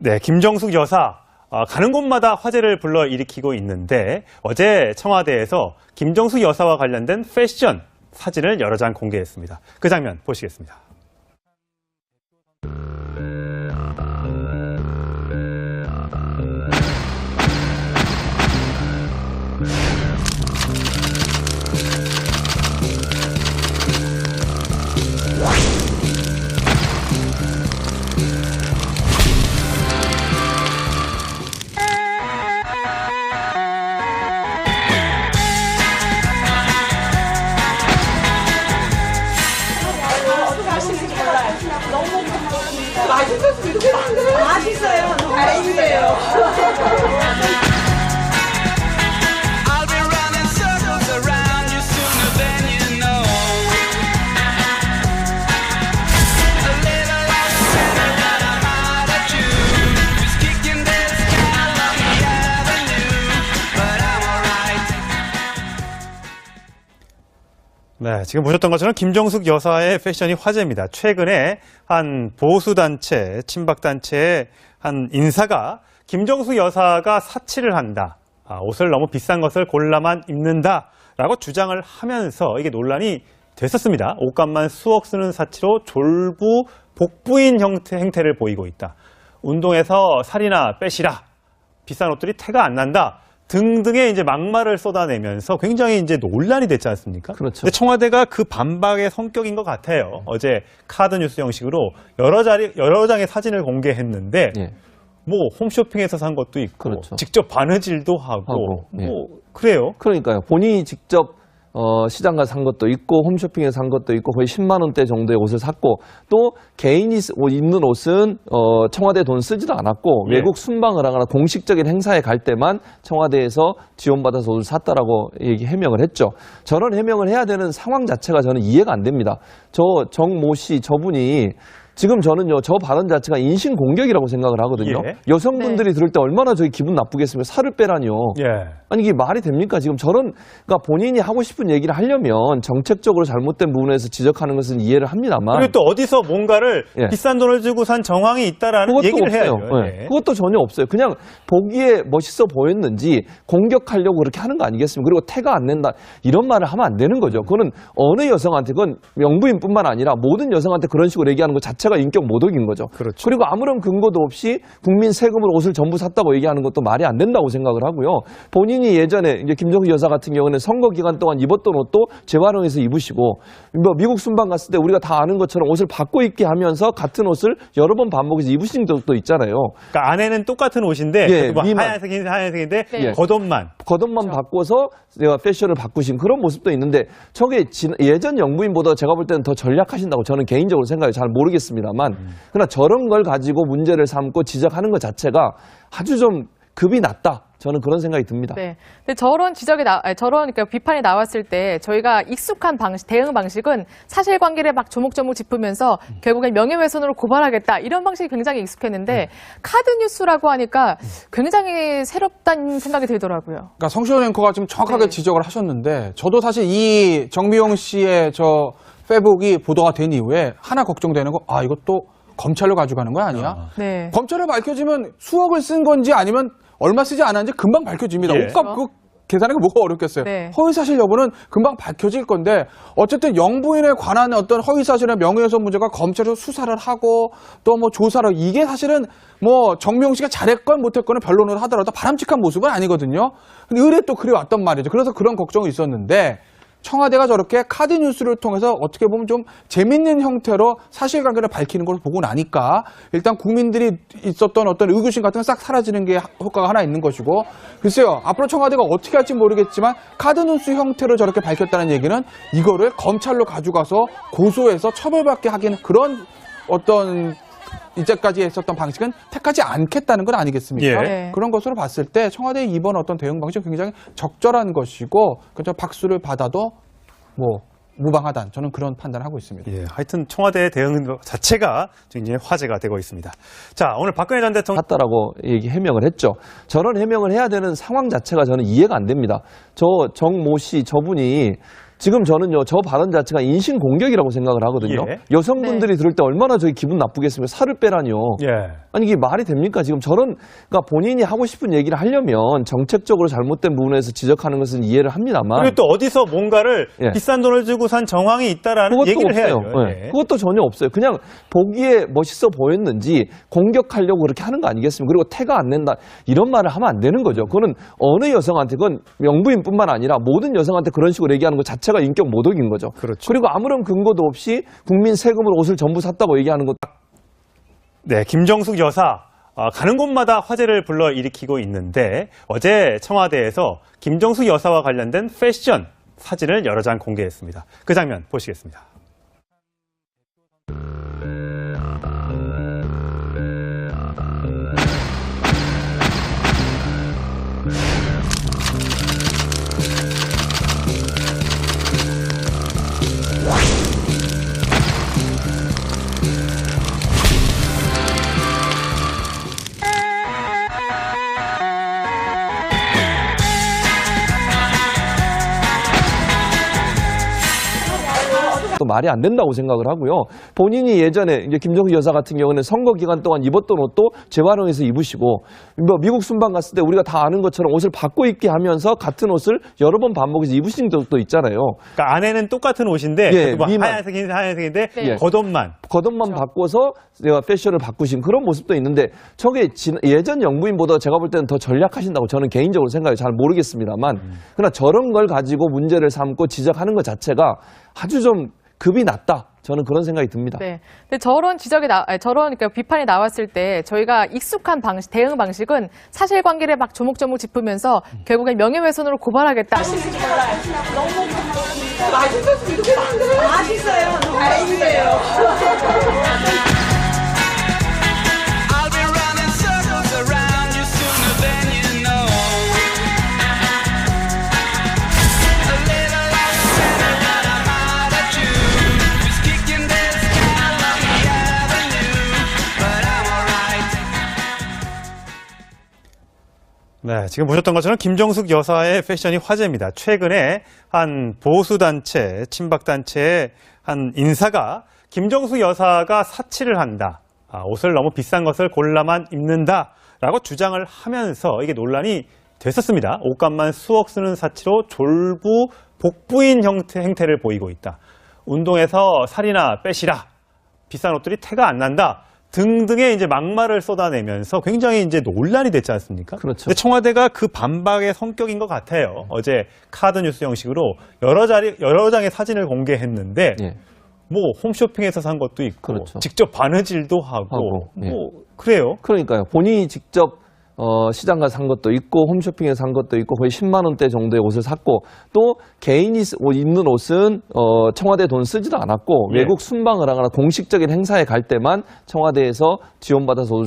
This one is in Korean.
네, 김정숙 여사 어, 가는 곳마다 화제를 불러 일으키고 있는데 어제 청와대에서 김정숙 여사와 관련된 패션 사진을 여러 장 공개했습니다. 그 장면 보시겠습니다. 네, 지금 보셨던 것처럼 김정숙 여사의 패션이 화제입니다. 최근에 한 보수단체, 친박단체의 한 인사가 김정숙 여사가 사치를 한다. 아, 옷을 너무 비싼 것을 골라만 입는다. 라고 주장을 하면서 이게 논란이 됐었습니다. 옷값만 수억 쓰는 사치로 졸부, 복부인 형태, 행태를 보이고 있다. 운동에서 살이나 빼시라. 비싼 옷들이 태가 안 난다. 등등의 이제 막말을 쏟아내면서 굉장히 이제 논란이 됐지 않습니까? 그렇죠. 근데 청와대가 그 반박의 성격인 것 같아요. 어제 카드 뉴스 형식으로 여러 자리 여러 장의 사진을 공개했는데 예. 뭐 홈쇼핑에서 산 것도 있고 그렇죠. 직접 바느질도 하고, 하고, 예. 뭐 그래요. 그러니까요. 본인이 직접 어, 시장 가서 산 것도 있고 홈쇼핑에서 산 것도 있고 거의 10만 원대 정도의 옷을 샀고 또 개인이 입는 옷은 어, 청와대 돈 쓰지도 않았고 예. 외국 순방을 하거나 공식적인 행사에 갈 때만 청와대에서 지원받아서 옷을 샀다라고 얘기 해명을 했죠. 저런 해명을 해야 되는 상황 자체가 저는 이해가 안 됩니다. 저 정모 씨 저분이 지금 저는요 저 발언 자체가 인신 공격이라고 생각을 하거든요. 예. 여성분들이 들을 때 얼마나 저기 기분 나쁘겠습니까? 살을 빼라니요. 예. 아니 이게 말이 됩니까? 지금 저런 그러니까 본인이 하고 싶은 얘기를 하려면 정책적으로 잘못된 부분에서 지적하는 것은 이해를 합니다만 그리고 또 어디서 뭔가를 예. 비싼 돈을 주고 산 정황이 있다라는 그것도 얘기를 없어요. 해야죠. 예. 예. 그것도 전혀 없어요. 그냥 보기에 멋있어 보였는지 공격하려고 그렇게 하는 거 아니겠습니까? 그리고 태가 안 낸다 이런 말을 하면 안 되는 거죠. 그거는 어느 여성한테 그건 명부인뿐만 아니라 모든 여성한테 그런 식으로 얘기하는 것 자체 가 인격 모독인 거죠. 그렇죠. 리고 아무런 근거도 없이 국민 세금으로 옷을 전부 샀다고 얘기하는 것도 말이 안 된다고 생각을 하고요. 본인이 예전에 이제 김정숙 여사 같은 경우는 선거 기간 동안 입었던 옷도 재활용해서 입으시고 뭐 미국 순방 갔을 때 우리가 다 아는 것처럼 옷을 바꿔 입게 하면서 같은 옷을 여러 번 반복해서 입으신 적도 있잖아요. 그러니까 안에는 똑같은 옷인데 예, 뭐. 하얀색인 하얀색인데 네. 겉옷만 겉옷만 바꿔서 내가 패션을 바꾸신 그런 모습도 있는데 저게 진- 예전 영부인보다 제가 볼 때는 더 전략하신다고 저는 개인적으로 생각이 잘 모르겠습니다 만 그러나 저런 걸 가지고 문제를 삼고 지적하는 것 자체가 아주 좀 급이 낮다 저는 그런 생각이 듭니다. 네. 근데 저런 지적이 나, 아니, 저런 그러니까 비판이 나왔을 때 저희가 익숙한 방식, 대응 방식은 사실관계를 막 조목조목 짚으면서 결국엔 명예훼손으로 고발하겠다 이런 방식이 굉장히 익숙했는데 카드 뉴스라고 하니까 굉장히 새롭다는 생각이 들더라고요. 그러니까 성시원 앵커가 좀 정확하게 네. 지적을 하셨는데 저도 사실 이 정미용 씨의 저 페북이 보도가 된 이후에 하나 걱정되는 거 아 이것도 검찰로 가져가는 거 아니야? 네. 검찰에 밝혀지면 수억을 쓴 건지 아니면 얼마 쓰지 않았는지 금방 밝혀집니다. 예. 옷값 그 계산하기 뭐가 어렵겠어요. 네. 허위사실 여부는 금방 밝혀질 건데 어쨌든 영부인에 관한 어떤 허위사실이나 명예훼손 문제가 검찰에서 수사를 하고 또 뭐 조사를 이게 사실은 뭐 정명 씨가 잘했건 못했건은 변론을 하더라도 바람직한 모습은 아니거든요. 근데 의뢰 또 그래 왔단 말이죠. 그래서 그런 걱정이 있었는데 청와대가 저렇게 카드 뉴스를 통해서 어떻게 보면 좀 재밌는 형태로 사실관계를 밝히는 걸 보고 나니까 일단 국민들이 있었던 어떤 의구심 같은 건 싹 사라지는 게 효과가 하나 있는 것이고 글쎄요 앞으로 청와대가 어떻게 할지 모르겠지만 카드 뉴스 형태로 저렇게 밝혔다는 얘기는 이거를 검찰로 가져가서 고소해서 처벌받게 하기는 그런 어떤 이제까지 했었던 방식은 택하지 않겠다는 건 아니겠습니까? 예. 네. 그런 것으로 봤을 때 청와대의 이번 어떤 대응 방식은 굉장히 적절한 것이고 그저 박수를 받아도 뭐 무방하다 저는 그런 판단을 하고 있습니다. 예, 하여튼 청와대 대응 자체가 굉장히 화제가 되고 있습니다. 자, 오늘 박근혜 전 대통령 샀다라고 얘기 해명을 했죠. 저런 해명을 해야 되는 상황 자체가 저는 이해가 안 됩니다. 저 정모 씨 저분이 지금 저는요 저 발언 자체가 인신 공격이라고 생각을 하거든요. 예. 여성분들이 들을 때 얼마나 저기 기분 나쁘겠습니까? 살을 빼라니요. 예. 아니 이게 말이 됩니까? 지금 저런 그러니까 본인이 하고 싶은 얘기를 하려면 정책적으로 잘못된 부분에서 지적하는 것은 이해를 합니다만 그리고 또 어디서 뭔가를 예. 비싼 돈을 주고 산 정황이 있다라는 그것도 얘기를 없어요. 해야죠. 예. 예. 그것도 전혀 없어요. 그냥 보기에 멋있어 보였는지 공격하려고 그렇게 하는 거 아니겠습니까? 그리고 태가 안 낸다 이런 말을 하면 안 되는 거죠. 그거는 어느 여성한테 그건 명부인뿐만 아니라 모든 여성한테 그런 식으로 얘기하는 것 자체 가 인격 모독인 거죠. 그렇죠. 리고 아무런 근거도 없이 국민 세금으로 옷을 전부 샀다고 얘기하는 것 네, 김정숙 여사 어, 가는 곳마다 화제를 불러 일으키고 있는데 어제 청와대에서 김정숙 여사와 관련된 패션 사진을 여러 장 공개했습니다. 그 장면 보시겠습니다. 말이 안 된다고 생각을 하고요. 본인이 예전에 이제 김정숙 여사 같은 경우는 선거 기간 동안 입었던 옷도 재활용해서 입으시고 뭐 미국 순방 갔을 때 우리가 다 아는 것처럼 옷을 바꿔 입게 하면서 같은 옷을 여러 번 반복해서 입으신 적도 있잖아요. 그러니까 안에는 똑같은 옷인데 예, 뭐. 하얀색인 하얀색인데 네. 겉옷만 겉옷만 바꿔서 내가 패션을 바꾸신 그런 모습도 있는데 저게 진- 예전 영부인보다 제가 볼 때는 더 전략하신다고 저는 개인적으로 생각이 잘 모르겠습니다만 그러나 저런 걸 가지고 문제를 삼고 지적하는 것 자체가 아주 좀 급이 낮다. 저는 그런 생각이 듭니다. 네. 근데 저런 지적이 나, 아니, 저런 그러니까 비판이 나왔을 때 저희가 익숙한 방식, 대응 방식은 사실관계를 막 조목조목 짚으면서 결국엔 명예훼손으로 고발하겠다. I'll 네, 지금 보셨던 것처럼 김정숙 여사의 패션이 화제입니다. 최근에 한 보수단체, 친박단체의 한 인사가 김정숙 여사가 사치를 한다. 아, 옷을 너무 비싼 것을 골라만 입는다. 라고 주장을 하면서 이게 논란이 됐었습니다. 옷값만 수억 쓰는 사치로 졸부 복부인 형태, 행태를 보이고 있다. 운동에서 살이나 빼시라. 비싼 옷들이 태가 안 난다. 등등의 이제 막말을 쏟아내면서 굉장히 이제 논란이 됐지 않습니까? 그렇죠. 근데 청와대가 그 반박의 성격인 것 같아요. 어제 카드 뉴스 형식으로 여러 자리 여러 장의 사진을 공개했는데 예. 뭐 홈쇼핑에서 산 것도 있고 그렇죠. 직접 바느질도 하고, 하고, 예. 뭐 그래요. 그러니까요. 본인이 직접 어, 시장 가서 산 것도 있고 홈쇼핑에서 산 것도 있고 거의 10만 원대 정도의 옷을 샀고 또 개인이 입는 옷은 어, 청와대 돈 쓰지도 않았고 예. 외국 순방을 하거나 공식적인 행사에 갈 때만 청와대에서 지원받아서 옷을 사